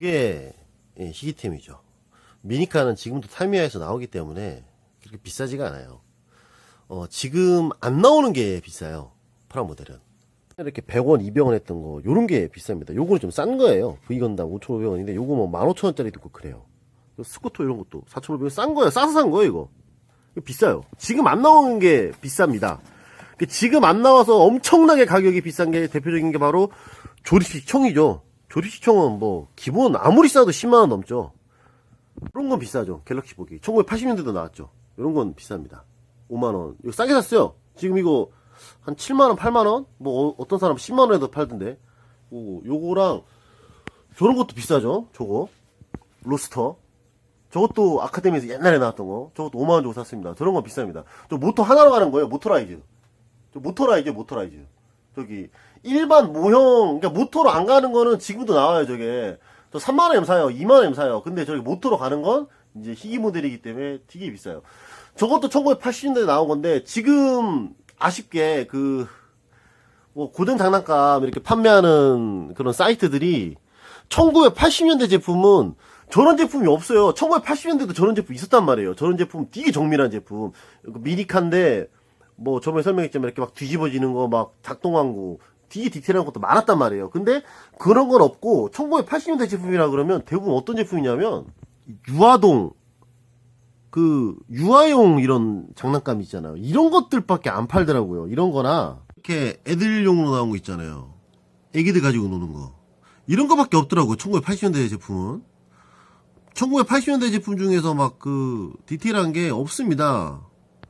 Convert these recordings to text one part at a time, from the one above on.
이게 예, 희귀템이죠. 미니카는 지금도 타미야에서 나오기 때문에 그렇게 비싸지가 않아요. 어, 지금 안 나오는 게 비싸요. 프라 모델은. 이렇게 100원, 200원 했던 거, 요런 게 비쌉니다. 요거는 좀 싼 거예요. V건담 5,500원인데, 요거 뭐 15,000원짜리도 있고 그래요. 스쿠터 이런 것도 4,500원 싼 거예요. 싸서 산 거예요, 이거. 이거 비싸요. 지금 안 나오는 게 비쌉니다. 그 지금 안 나와서 엄청나게 가격이 비싼 게 대표적인 게 바로 조립식 총이죠. 조립식 총은 뭐 기본 아무리 싸도 10만 원 넘죠. 그런 건 비싸죠. 갤럭시 보기. 1980년대도 나왔죠. 이런 건 비쌉니다. 5만 원. 이거 싸게 샀어요. 지금 이거 한 7만 원, 8만 원? 뭐 어, 떤 사람 10만 원에도 팔던데. 오, 요거랑 저런 것도 비싸죠. 저거 로스터. 저것도 아카데미에서 옛날에 나왔던 거. 저것도 5만 원 주고 샀습니다. 저런 건 비쌉니다. 저 모터 하나로 가는 거예요. 모터라이즈. 저 모터라이즈, 모터라이즈. 저기 일반 모형, 그러니까 모터로 안 가는 거는 지금도 나와요. 저게 저 3만 원에 사요, 2만 원에 사요. 근데 저기 모터로 가는 건 이제 희귀 모델이기 때문에 되게 비싸요. 저것도 1980년대에 나온 건데 지금 아쉽게 그 뭐 고전 장난감 이렇게 판매하는 그런 사이트들이 1980년대 제품은 저런 제품이 없어요. 1980년대도 저런 제품 있었단 말이에요. 저런 제품 되게 정밀한 제품. 그 미니카인데 뭐 저번에 설명했지만 이렇게 막 뒤집어지는 거 막 작동하고 되게 디테일한 것도 많았단 말이에요. 근데 그런 건 없고 1980년대 제품이라 그러면 대부분 어떤 제품이냐면 유아동 그 유아용 이런 장난감 있잖아요. 이런 것들밖에 안 팔더라고요. 이런 거나 이렇게 애들용으로 나온 거 있잖아요. 애기들 가지고 노는 거. 이런 거밖에 없더라고요. 1980년대 제품은. 1980년대 제품 중에서 막 그 디테일한 게 없습니다.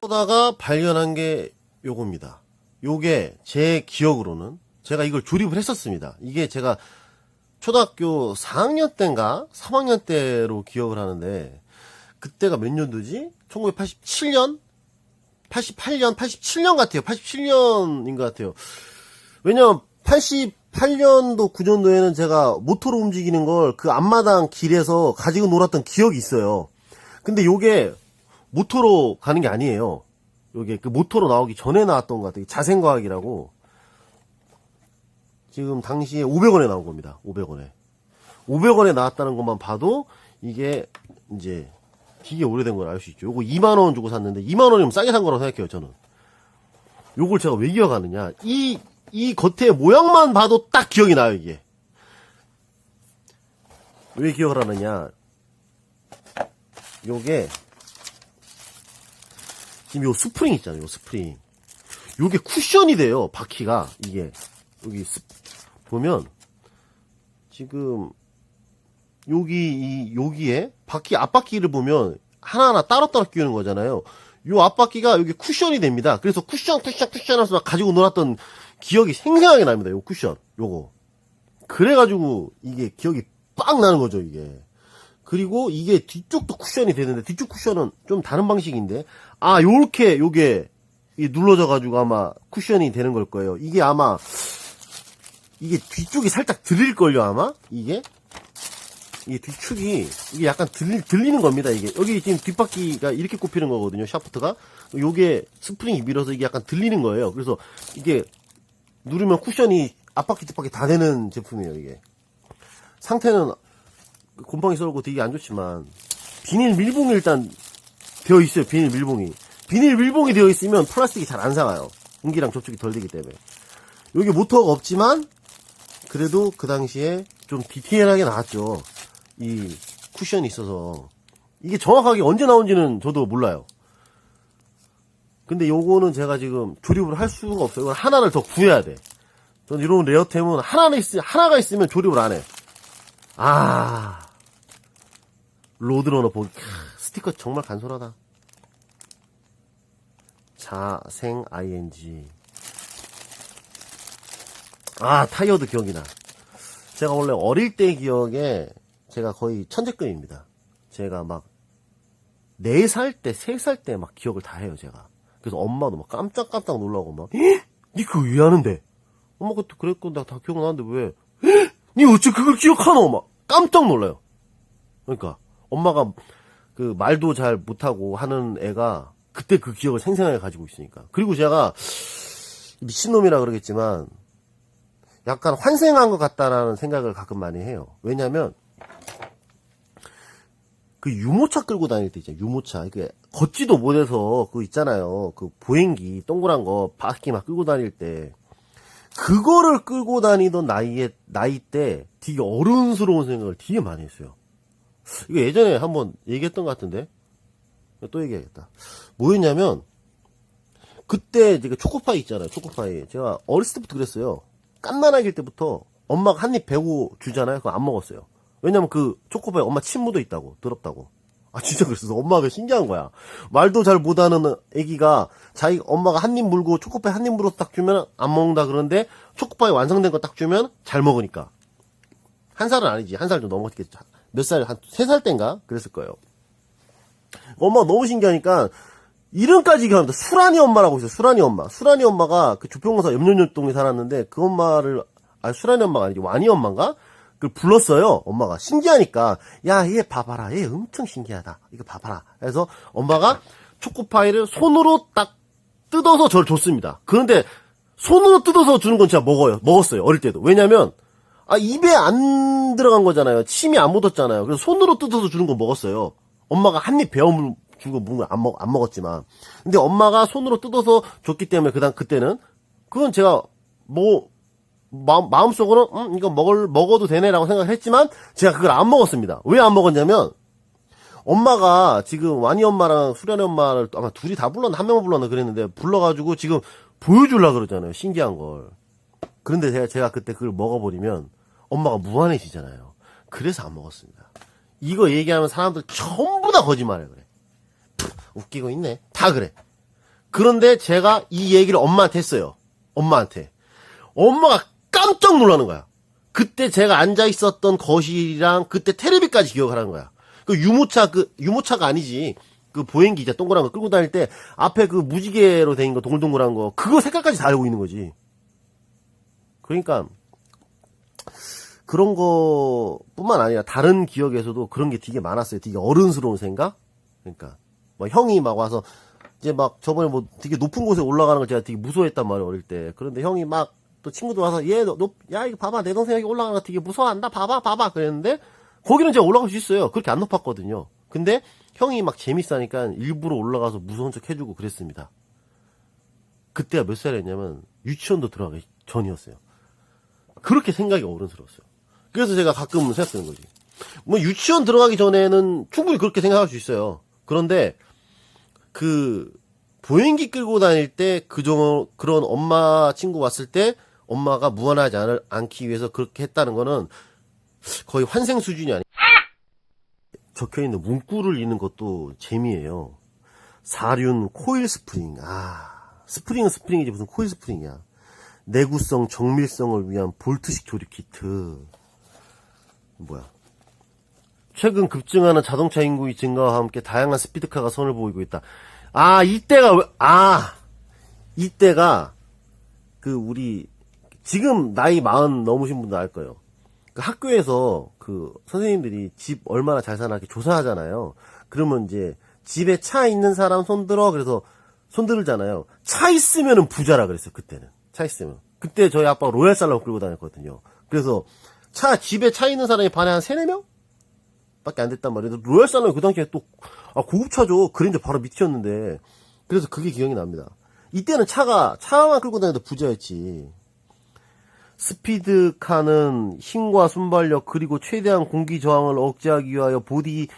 그러다가 발견한 게 요겁니다. 요게 제 기억으로는 제가 이걸 조립을 했었습니다. 이게 제가 초등학교 4학년 때인가 3학년 때로 기억을 하는데 그때가 몇 년도지? 1987년? 88년, 87년 같아요. 87년인 것 같아요. 왜냐면 88년도, 9년도에는 제가 모터로 움직이는 걸 그 앞마당 길에서 가지고 놀았던 기억이 있어요. 근데 요게 모터로 가는 게 아니에요. 요게 그 모터로 나오기 전에 나왔던 것 같아요. 자생과학이라고. 지금 당시에 500원에 나온 겁니다. 500원에. 500원에 나왔다는 것만 봐도 이게 이제 되게 오래된 걸 알 수 있죠. 요거 2만 원 주고 샀는데 2만 원이면 싸게 산 거라고 생각해요, 저는. 요걸 제가 왜 기억하느냐. 이, 이 겉에 모양만 봐도 딱 기억이 나요, 이게. 왜 기억을 하느냐. 요게, 지금 요 스프링 있잖아요, 요 스프링. 요게 쿠션이 돼요, 바퀴가. 이게. 여기 스, 보면, 지금, 여기 이 여기에 바퀴 앞바퀴를 보면 하나하나 따로따로 끼우는 거잖아요. 요 앞바퀴가 여기 쿠션이 됩니다. 그래서 쿠션 쿠션 쿠션 하면서 막 가지고 놀았던 기억이 생생하게 납니다. 요 쿠션 요거. 그래가지고 이게 기억이 빡 나는 거죠 이게. 그리고 이게 뒤쪽도 쿠션이 되는데 뒤쪽 쿠션은 좀 다른 방식인데 아 요렇게 요게 눌러져 가지고 아마 쿠션이 되는 걸 거예요. 이게 아마 이게 뒤쪽이 살짝 들릴걸요 아마 이게 이게 뒤축이 이게 약간 들리, 들리는 겁니다. 이게 여기 지금 뒷바퀴가 이렇게 꼽히는 거거든요. 샤프트가 요게 스프링이 밀어서 이게 약간 들리는 거예요. 그래서 이게 누르면 쿠션이 앞바퀴 뒷바퀴 다 되는 제품이에요. 이게 상태는 곰팡이 썰고 되게 안 좋지만 비닐 밀봉이 일단 되어 있어요. 비닐 밀봉이 비닐 밀봉이 되어 있으면 플라스틱이 잘 안 상해요. 공기랑 접촉이 덜 되기 때문에 여기 모터가 없지만 그래도 그 당시에 좀 디테일하게 나왔죠. 이 쿠션이 있어서 이게 정확하게 언제 나온지는 저도 몰라요. 근데 요거는 제가 지금 조립을 할 수가 없어요. 이건 하나를 더 구해야 돼. 전 이런 레어템은 하나는 있, 하나가 있으면 조립을 안 해. 아. 로드러너 보기. 캬, 스티커 정말 간소하다. 자생 ing. 아, 타이어도 기억이 나. 제가 원래 어릴 때 기억에 제가 거의 천재급입니다. 제가 막 4살 때, 3살 때 막 기억을 다 해요, 제가. 그래서 엄마도 막 깜짝깜짝 놀라고 막, 니 그거 왜 하는데? 엄마 그때 그랬고, 나 다 기억나는데 왜? 니 어째 그걸 기억하노? 막 깜짝 놀라요. 그러니까, 엄마가 그 말도 잘 못하고 하는 애가 그때 그 기억을 생생하게 가지고 있으니까. 그리고 제가 미친놈이라 그러겠지만, 약간 환생한 것 같다라는 생각을 가끔 많이 해요. 왜냐면, 그 유모차 끌고 다닐 때 있잖아요. 유모차. 이게 걷지도 못해서 그 있잖아요. 그 보행기 동그란 거 바퀴 막 끌고 다닐 때 그거를 끌고 다니던 나이에 나이 때 되게 어른스러운 생각을 되게 많이 했어요. 이거 예전에 한번 얘기했던 것 같은데 또 얘기하겠다. 뭐였냐면 그때 이제 그 초코파이 있잖아요. 초코파이. 제가 어렸을 때부터 그랬어요. 깐난아기일 때부터 엄마가 한 입 베고 주잖아요. 그거 안 먹었어요. 왜냐면 그 초코파이 엄마 침 묻어 있다고. 더럽다고. 아 진짜 그랬어. 엄마가 신기한 거야. 말도 잘 못하는 애기가 자기 엄마가 한 입 물고 초코파이 한 입 물어서 딱 주면 안 먹는다 그러는데 초코파이 완성된 거 딱 주면 잘 먹으니까. 한 살은 아니지. 한 살 좀 넘었겠죠. 몇 살, 한 세 살 땐가? 그랬을 거예요. 엄마가 너무 신기하니까 이름까지 기억합니다. 수란이 엄마라고 있어요. 수란이 엄마. 수란이 엄마가 그 조평공사 염려동에 살았는데 그 엄마를 아 수란이 엄마가 아니지 완이 엄마인가? 그걸 불렀어요. 엄마가 신기하니까 야 얘 봐봐라. 얘 엄청 신기하다. 이거 봐봐라. 그래서 엄마가 초코파이를 손으로 딱 뜯어서 저를 줬습니다. 그런데 손으로 뜯어서 주는 건 진짜 먹어요. 먹었어요. 어릴 때도. 왜냐면 아 입에 안 들어간 거잖아요. 침이 안 묻었잖아요. 그래서 손으로 뜯어서 주는 거 먹었어요. 엄마가 한 입 베어 주고 먹안 먹, 안 먹었지만. 근데 엄마가 손으로 뜯어서 줬기 때문에 그당 그때는 그건 제가 뭐 마음, 마음속으로 음, 이거 먹을 먹어도 되네라고 생각을 했지만 제가 그걸 안 먹었습니다. 왜 안 먹었냐면 엄마가 지금 와니 엄마랑 수련이 엄마를 아마 둘이 다 불렀나 한 명만 불렀나 그랬는데 불러가지고 지금 보여주려 그러잖아요. 신기한 걸. 그런데 제가 제가 그때 그걸 먹어버리면 엄마가 무한해지잖아요. 그래서 안 먹었습니다. 이거 얘기하면 사람들 전부 다 거짓말해 그래. 웃기고 있네. 다 그래. 그런데 제가 이 얘기를 엄마한테 했어요. 엄마한테. 엄마가 깜짝 놀라는 거야. 그때 제가 앉아 있었던 거실이랑 그때 테레비까지 기억하라는 거야. 그 유모차 그 유모차가 아니지. 그 보행기 이제 동그란 거 끌고 다닐 때 앞에 그 무지개로 된 거 동글동글한 거 그거 색깔까지 다 알고 있는 거지. 그러니까 그런 거뿐만 아니라 다른 기억에서도 그런 게 되게 많았어요. 되게 어른스러운 생각. 그러니까 뭐 형이 막 와서 이제 막 저번에 뭐 되게 높은 곳에 올라가는 걸 제가 되게 무서워했단 말이에요 어릴 때. 그런데 형이 막 또 친구들 와서 얘너야 이거 봐봐 내 동생 여기 올라가는 거 되게 무서워한다 봐봐 봐봐 그랬는데 거기는 제가 올라갈 수 있어요. 그렇게 안 높았거든요. 근데 형이 막 재밌으니까 일부러 올라가서 무서운 척 해주고 그랬습니다. 그때가 몇 살이었냐면 유치원도 들어가기 전이었어요. 그렇게 생각이 어른스러웠어요. 그래서 제가 가끔 생각하는 거지. 뭐 유치원 들어가기 전에는 충분히 그렇게 생각할 수 있어요. 그런데 그 보행기 끌고 다닐 때 그정 그런 엄마 친구 왔을 때 엄마가 무한하지 않을, 않기 위해서 그렇게 했다는 거는 거의 환생 수준이 아니. 적혀 있는 문구를 읽는 것도 재미예요. 사륜 코일 스프링. 아, 스프링은 스프링이지 무슨 코일 스프링이야. 내구성, 정밀성을 위한 볼트식 조립 키트. 뭐야? 최근 급증하는 자동차 인구의 증가와 함께 다양한 스피드카가 선을 보이고 있다. 아, 이때가 왜, 아, 이때가 그 우리 지금 나이 마흔 넘으신 분들 알 거예요. 그 학교에서 그 선생님들이 집 얼마나 잘 사나 이렇게 조사하잖아요. 그러면 이제 집에 차 있는 사람 손들어 그래서 손들잖아요. 차 있으면은 부자라 그랬어요. 그때는 차 있으면. 그때 저희 아빠가 로얄 살람 끌고 다녔거든요. 그래서 차 집에 차 있는 사람이 반에 한 세네 명 밖에 안 됐단 말이에요. 로얄 살람이 그 당시에 또 아, 고급차죠. 그랜저 바로 밑이었는데 그래서 그게 기억이 납니다. 이때는 차가 차만 끌고 다녀도 부자였지. 스피드카는 힘과 순발력 그리고 최대한 공기 저항을 억제하기 위하여 보디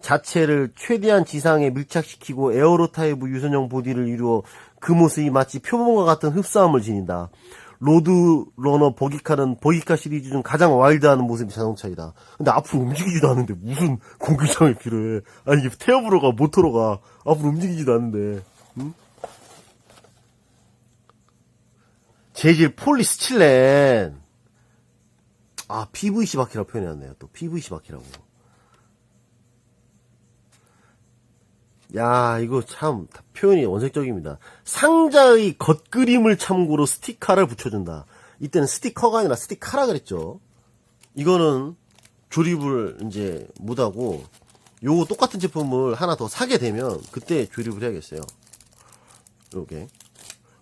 자체를 최대한 지상에 밀착시키고 에어로 타입의 유선형 보디를 이루어 그 모습이 마치 표범과 같은 흡사함을 지닌다. 로드 러너 버기카는 버기카 시리즈 중 가장 와일드한 모습의 자동차이다. 근데 앞으로 움직이지도 않는데 무슨 공기장이 필요해? 아니 이게 태엽으로가 모터로가 앞으로 움직이지도 않는데. 응? 재질 폴리스틸렌. 아, PVC 바퀴라고 표현해놨네요. 또 PVC 바퀴라고. 야, 이거 참 표현이 원색적입니다. 상자의 겉그림을 참고로 스티커를 붙여준다. 이때는 스티커가 아니라 스티카라 그랬죠. 이거는 조립을 이제 못하고 요거 똑같은 제품을 하나 더 사게 되면 그때 조립을 해야겠어요. 요게.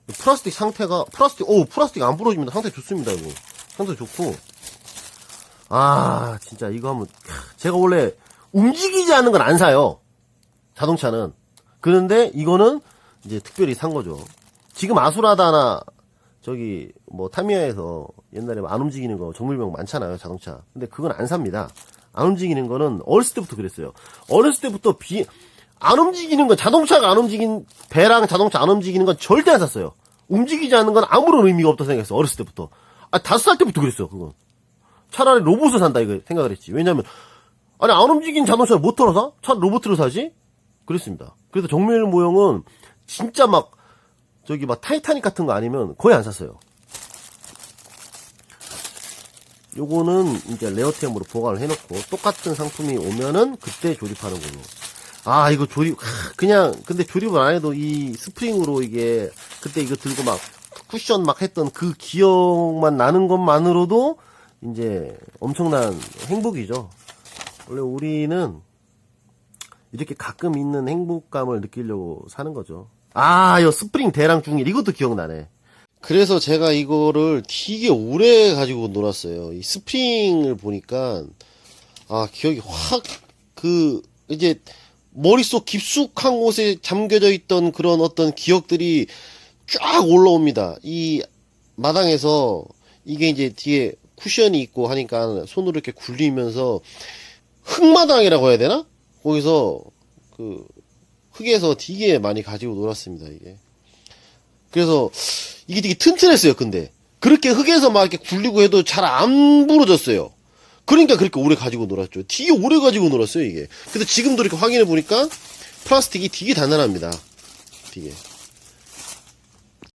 플라스틱 상태가 플라스틱 오 플라스틱 안 부러집니다 상태 좋습니다 이거 상태 좋고 아 진짜 이거 한번 제가 원래 움직이지 않는 건 안 사요. 자동차는. 그런데 이거는 이제 특별히 산 거죠. 지금 아수라다나 저기 뭐 타미야에서 옛날에 안 움직이는 거 정밀병 많잖아요 자동차. 근데 그건 안 삽니다. 안 움직이는 거는 어렸을 때부터 그랬어요. 어렸을 때부터 비 안 움직이는 건 자동차가 안 움직인 배랑 자동차 안 움직이는 건 절대 안 샀어요. 움직이지 않는 건 아무런 의미가 없다 생각했어 어렸을 때부터. 아 다섯 살 때부터 그랬어요 그건. 차라리 로봇을 산다 이거 생각을 했지. 왜냐면 아니 안 움직인 자동차를 못 털어서 차 로봇으로 사지? 그랬습니다. 그래서 정밀 모형은 진짜 막 저기 막 타이타닉 같은 거 아니면 거의 안 샀어요. 요거는 이제 레어템으로 보관을 해놓고 똑같은 상품이 오면은 그때 조립하는 걸로. 아 이거 조립 하, 그냥 근데 조립을 안 해도 이 스프링으로 이게 그때 이거 들고 막 쿠션 막 했던 그 기억만 나는 것만으로도 이제 엄청난 행복이죠. 원래 우리는 이렇게 가끔 있는 행복감을 느끼려고 사는 거죠. 아, 이 스프링 대랑 중일 이것도 기억나네. 그래서 제가 이거를 되게 오래 가지고 놀았어요. 이 스프링을 보니까 아 기억이 확 그 이제 머릿속 깊숙한 곳에 잠겨져 있던 그런 어떤 기억들이 쫙 올라옵니다. 이 마당에서 이게 이제 뒤에 쿠션이 있고 하니까 손으로 이렇게 굴리면서 흙마당이라고 해야 되나? 거기서 그 흙에서 되게 많이 가지고 놀았습니다, 이게. 그래서 이게 되게 튼튼했어요, 근데. 그렇게 흙에서 막 이렇게 굴리고 해도 잘 안 부러졌어요. 그러니까 그렇게 오래 가지고 놀았죠. 되게 오래 가지고 놀았어요, 이게. 근데 지금도 이렇게 확인해 보니까 플라스틱이 되게 단단합니다. 되게.